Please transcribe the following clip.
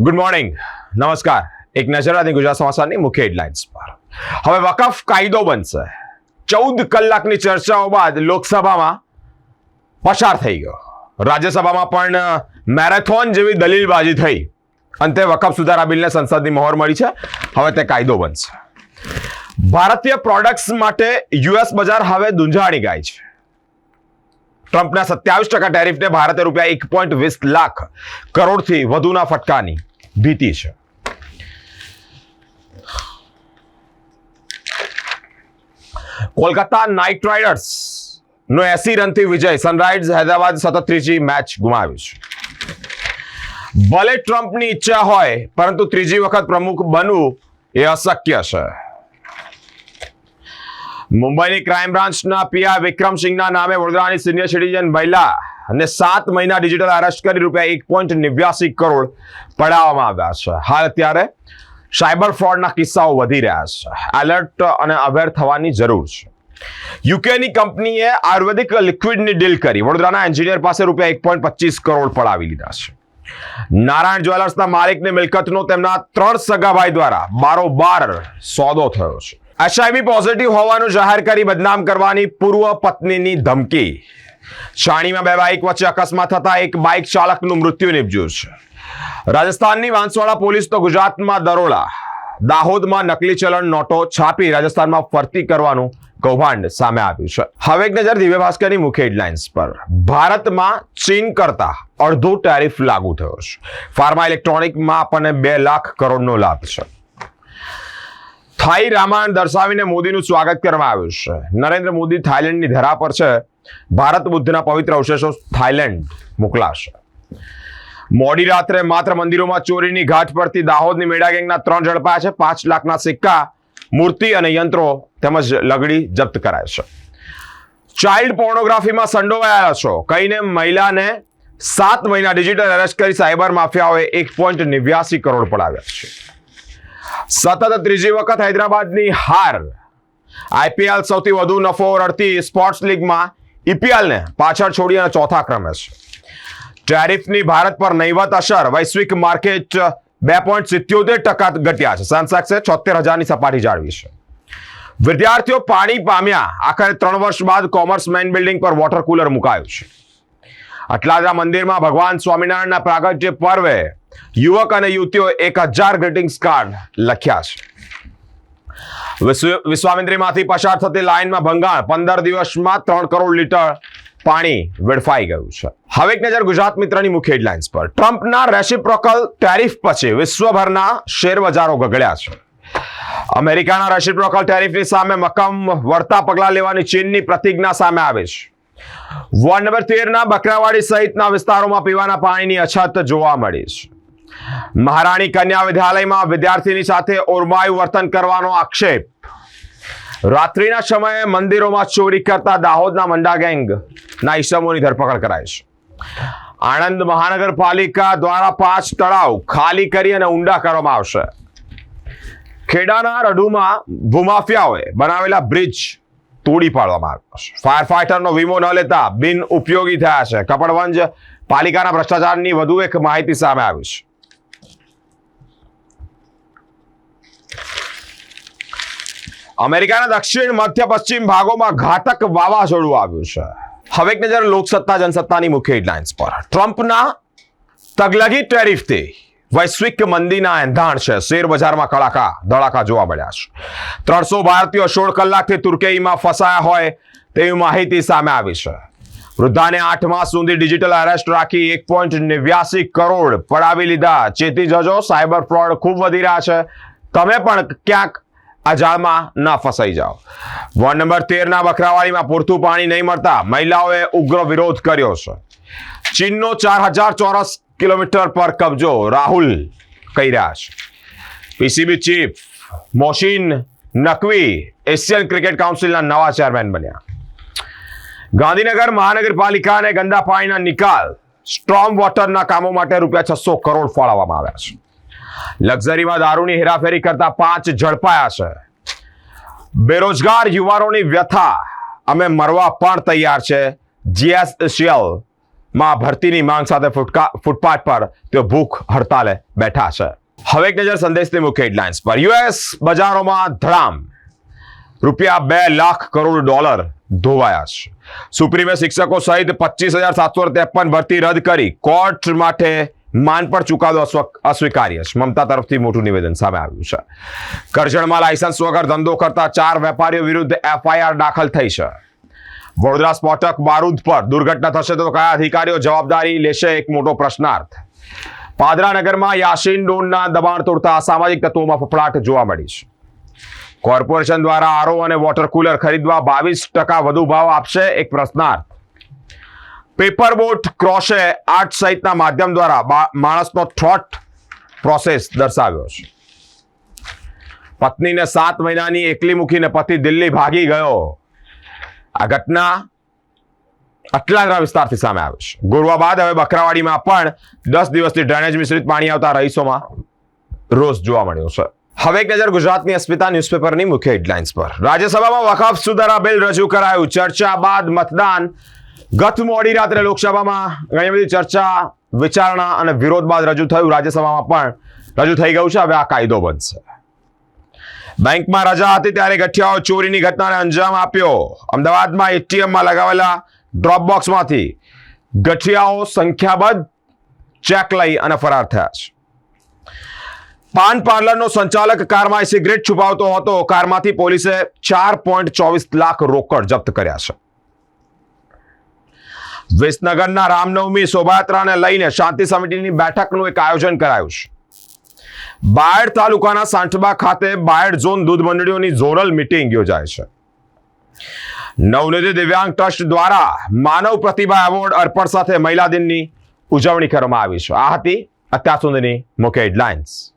Good morning નમસ્કાર. એક નજર હતી ગુજરાત સમાચારની મુખ્ય હેડલાઇન્સ પર. હવે વકફ કાયદો બનશે. ચૌદ કલાકની ચર્ચાઓ બાદ લોકસભામાં પસાર થઈ ગયો. રાજ્યસભામાં પણ મેરેથોન જેવી દલીલબાજી થઈ. અંતે વકફ સુધારા બિલને સંસદની મહોર મળી છે. હવે તે કાયદો બનશે. ભારતીય પ્રોડક્ટ્સ માટે યુએસ બજાર હવે દુંજાણી ગાય છે. ટ્રમ્પના સત્યાવીસ ટકા ટેરિફને ભારતે રૂપિયા એક પોઈન્ટ વીસ લાખ કરોડથી વધુના ફટકાની ભીતિ છે. કોલકાતા નાઇટ રાઇડર્સ નો એસી રનથી વિજય સનરાઇઝર્સ હૈદરાબાદ સતત ત્રીજી મેચ ગુમાવી છે. ભલે ટ્રમ્પની ઈચ્છા હોય, પરંતુ ત્રીજી વખત પ્રમુખ બનવું એ અશક્ય છે. મુંબઈની ક્રાઇમ બ્રાન્ચના પીઆઈ વિક્રમસિંહના નામે વડોદરાની સિનિયર સિટીઝન મહિલા અને સાત મહિના ડિજિટલ અરેસ્ટ કરી રૂપિયા એક પોઈન્ટ નેવ્યાસી કરોડ પડાવવામાં આવ્યા છે. હાલ અત્યારે સાયબર ફ્રોડના કિસ્સાઓ વધી રહ્યા છે. એલર્ટ અને અવેર થવાની જરૂર છે. યુકેની કંપનીએ આયુર્વેદિક લિક્વિડની ડીલ કરી. વડોદરાના એન્જિનિયર પાસે રૂપિયા એક પોઈન્ટ પચીસ કરોડ પડાવી લીધા છે. નારાયણ જ્વેલર્સના માલિકની મિલકતનો તેમના ત્રણ સગાભાઈ દ્વારા બારોબાર સોદો થયો છે. એચઆઈવી પોઝિટિવ હોવાનું જાહેર કરી બદનામ કરવાની પૂર્વ પત્નીની ધમકી. છાણીમાં બે બાઇક વચ્ચે અકસ્માત થતા એક બાઇક ચાલકનું મૃત્યુ નિપજ્યું છે. રાજસ્થાનની વાંસવાડા પોલીસ તો ગુજરાતમાં દરોડા. દાહોદમાં નકલી ચલણ નોટો છાપી રાજસ્થાનમાં ફરતી કરવાનું કૌભાંડ સામે આવ્યું છે. હવે એક નજર દિવ્ય ભાસ્કરની મુખ્ય હેડલાઇન્સ પર. ભારતમાં ચીન કરતા અડધો ટેરિફ લાગુ થયો છે. ફાર્મા ઇલેક્ટ્રોનિકમાં આપણને બે લાખ કરોડનો લાભ છે. થાઈ રામાયણ દર્શાવીને મોદીનું સ્વાગત કરવામાં આવ્યું છે. નરેન્દ્ર મોદી થાઇલેન્ડની ધરા પર છે. ભારત બુદ્ધના પવિત્ર અવશેષો થાઇલેન્ડ મોકલાશે. મોડી રાત્રે માત્ર મંદિરોમાં ચોરીની ઘાટ પરથી દાહોદની મેળા ગેંગના ત્રણ ઝડપાયા છે. પાંચ લાખના સિક્કા, મૂર્તિ અને યંત્રો તેમજ લગડી જપ્ત કરાય છે. ચાઇલ્ડ પોર્નોગ્રાફીમાં સંડોવાયેલા છો. કહીને મહિલાને સાત મહિના ડિજિટલ અરેસ્ટ કરી સાયબર માફિયાઓએ એક પોઈન્ટ નેવ્યાસી કરોડ પડાવ્યા છે. સતત ત્રીજી વખત હૈદરાબાદની હાર. આઈપીએલ સૌથી વધુ નફો રડતી સ્પોર્ટ્સ લીગમાં ઈપીએલને પાછળ છોડી અને ચોથા ક્રમે છે. ટેરિફની ભારત પર નહીવત અસર. વૈશ્વિક માર્કેટ બે પોઈન્ટ સિત્યોતેર ટકા ઘટ્યા છે. સેન્સેક્સે છોતેર હજારની સપાટી જાળવી છે. વિદ્યાર્થીઓ પાણી પામ્યા. આખરે ત્રણ વર્ષ બાદ કોમર્સ મેન બિલ્ડિંગ પર વોટર કુલર મુકાયું છે. અટલાદરા મંદિરમાં ભગવાન સ્વામિનારાયણના પ્રાગટ્ય પર્વે યુવક અને યુવતીઓ એક હજાર ગ્રીટિંગ્સ કાર્ડ લખ્યા છે. વિશ્વ- વિશ્વામિત્રીમાંથી પસાર થતી લાઇનમાં ભંગાણ. પંદર દિવસમાં ત્રણ કરોડ લીટર પાણી વેડફાઈ ગયું છે. હવે એક નજર ગુજરાત મિત્રની મુખ્ય હેડલાઇન્સ પર. ટ્રમ્પના રેસિપ્રોકલ ટેરિફ પછી વિશ્વભરના શેર બજારો ગગડ્યા છે. અમેરિકાના રેસિપ્રોકલ ટેરિફની સામે મક્કમ વળતા પગલાં લેવાની ચીનની પ્રતિજ્ઞા સામે આવે છે. વોર્ડ નંબર તેરના બકરાવાડી સહિતના વિસ્તારોમાં પીવાના પાણીની અછત જોવા મળી છે. મહારાણી કન્યા વિદ્યાલયમાં વિદ્યાર્થીની સાથે ઓરમાયું વર્તન કરવાનો આક્ષેપ. રાત્રિના સમયે મંદિરોમાં ચોરી કરતા દાહોદના મંડા ગેંગના ઈસમોની ધરપકડ કરાઈ છે. આણંદ મહાનગરપાલિકા દ્વારા પાંચ તળાવ ખાલી કરી અને ઊંડા કરવામાં આવશે. ખેડાના રઢુમાં ભૂમાફિયાઓએ બનાવેલા બ્રિજ તોડી પાડવામાં આવ્યો ફાયર ફાઈટરનો વીમો ન લેતા બિન ઉપયોગી થયા છે. કપડવંજ પાલિકાના ભ્રષ્ટાચારની વધુ એક માહિતી સામે આવી છે. અમેરિકાના દક્ષિણ, મધ્ય, પશ્ચિમ ભાગોમાં ઘાતક વાવાઝોડું આવ્યું છે. હવે એક નજર લોકસત્તા, જનસત્તાની મુખ્ય હેડલાઇન્સ પર. ટ્રમ્પના તગલગી ટેરિફથી વૈશ્વિક મંદીના એંધાણ છે. શેર બજારમાં કડાકા, ધડાકા જોવા મળ્યા છે. ત્રણસો ભારતીયો સોળ કલાકથી તુર્કેઈમાં ફસાયા હોય તેવી માહિતી સામે આવી છે. વૃદ્ધાને આઠ માસ સુધી ડિજિટલ અરેસ્ટ રાખી એક પોઈન્ટ નેવ્યાસી કરોડ પડાવી લીધા. ચેતી જજો, સાયબર ફ્રોડ ખૂબ વધી રહ્યા છે. તમે પણ ક્યાંક આ જાળમાં ન ફસાઈ જાઓ. વોર્ડ નંબર તેરના બકરાવાડીમાં પૂરતું પાણી નહીં મળતા મહિલાઓએ ઉગ્ર વિરોધ કર્યો છે. ચીનનો ચાર હજાર ચોરસ કિલોમીટર પર કબજો રાહુલ કહી રહ્યા છે PCB chief Mohsin Naqvi Asian cricket કાઉન્સિલના નવા ચેરમેન બન્યા. ગાંધીનગર મહાનગરપાલિકાને ગંદા પાણીના નિકાલ સ્ટ્રોમ વોટરના કામો માટે રૂપિયા છસો કરોડ ફાળવવામાં આવ્યા છે. લક્ઝરીમાં દારૂની હેરાફેરી કરતા પાંચ ઝડપાયા છે. બેરોજગાર યુવાનોની વ્યથા. અમે મરવા પણ તૈયાર છે. જીએસસીએલ માં ભરતીની માંગ સાથે ફૂટપાથ પર તેઓ ભૂખ હડતાલે બેઠા છે. હવે એક નજર સંદેશની મુખ્ય હેડલાઇન્સ પર. યુએસ બજારોમાં ધડામ. રૂપિયા બે લાખ કરોડ ડોલર ધોવાયા છે. સુપ્રીમે શિક્ષકો સહિત પચીસ હજાર સાતસો ત્રેપન ભરતી રદ કરી. કોર્ટ માટે માનપણ ચુકાદો અસ્વ- અસ્વીકાર્ય છે. મમતા તરફથી મોટું નિવેદન સામે આવ્યું છે. કરજણમાં લાયસન્સ વગર ધંધો કરતા ચાર વેપારીઓ વિરુદ્ધ એફઆઈઆર દાખલ થઈ છે. વડોદરા સ્ફોટક બારૂદ પર દુર્ઘટના થશે તો કયા અધિકારીઓ જવાબદારી લેશે? એક મોટો પ્રશ્નાર્થ. પાદરા નગરમાં યાસીન ડોનના દબાણ તોડતા અસામાજિક તત્વોમાં ફફડાટ જોવા મળી છે. કોર્પોરેશન દ્વારા આરો અને વોટર કુલર ખરીદવા બાવીસ ટકા વધુ ભાવ આપશે? એક પ્રશ્નાર્થ. પેપર બોટ ક્રોશે આર્ટ સહિતના માધ્યમ દ્વારા માણસનો થોટ પ્રોસેસ દર્શાવ્યો છે. પત્નીને સાત મહિનાની એકલી મૂકીને પતિ દિલ્હી ભાગી ગયો. આ ઘટના અટલાદરા વિસ્તારથી સામે આવે છે. ગોરવા બાદ હવે બકરાવાડીમાં પણ દસ દિવસથી ડ્રેનેજ મિશ્રિત પાણી આવતા રહીશોમાં રોષ જોવા મળ્યો છે. હવે એક નજર ગુજરાતની અસ્મિતા ન્યૂઝપેપરની મુખ્ય હેડલાઇન્સ પર. રાજ્યસભામાં વકફ સુધારા બિલ રજૂ કરાયું. ચર્ચા બાદ મતદાન. ગત મોડી રાત્રે લોકસભામાં ઘણી બધી ચર્ચા, વિચારણા અને વિરોધ બાદ રજૂ થયું. રાજ્યસભામાં પણ રજૂ થઈ ગયું છે. હવે આ કાયદો બનશે. બેંકમાં રજા હતી ત્યારે ગઠિયાઓ ચોરીની ઘટનાને અંજામ આપ્યો. અમદાવાદમાં એટીએમમાં લગાવેલા ડ્રોપબોક્સમાંથી ગઠિયાઓ સંખ્યાબદ્ધ ચેક લઈ અને ફરાર થયા છે. પાન પાર્લરનો સંચાલક કારમાં સિગરેટ છુપાવતો હતો. કારમાંથી પોલીસે ચાર પોઈન્ટ ચોવીસ લાખ રોકડ જપ્ત કર્યા છે. વિસનગરના રામનવમી શોભાયાત્રાને લઈને શાંતિ સમિતિની બેઠકનું એક આયોજન કરાયું છે. બાયડ તાલુકાના સાંઠબા ખાતે બાયડ ઝોન દૂધ મંડળીઓની ઝોનલ મિટિંગ યોજાય છે. નવનિધિ દિવ્યાંગ ટ્રસ્ટ દ્વારા માનવ પ્રતિભા એવોર્ડ અર્પણ સાથે મહિલા દિનની ઉજવણી કરવામાં આવી છે. આ હતી અત્યાર સુધીની મુખ્ય હેડલાઇન્સ.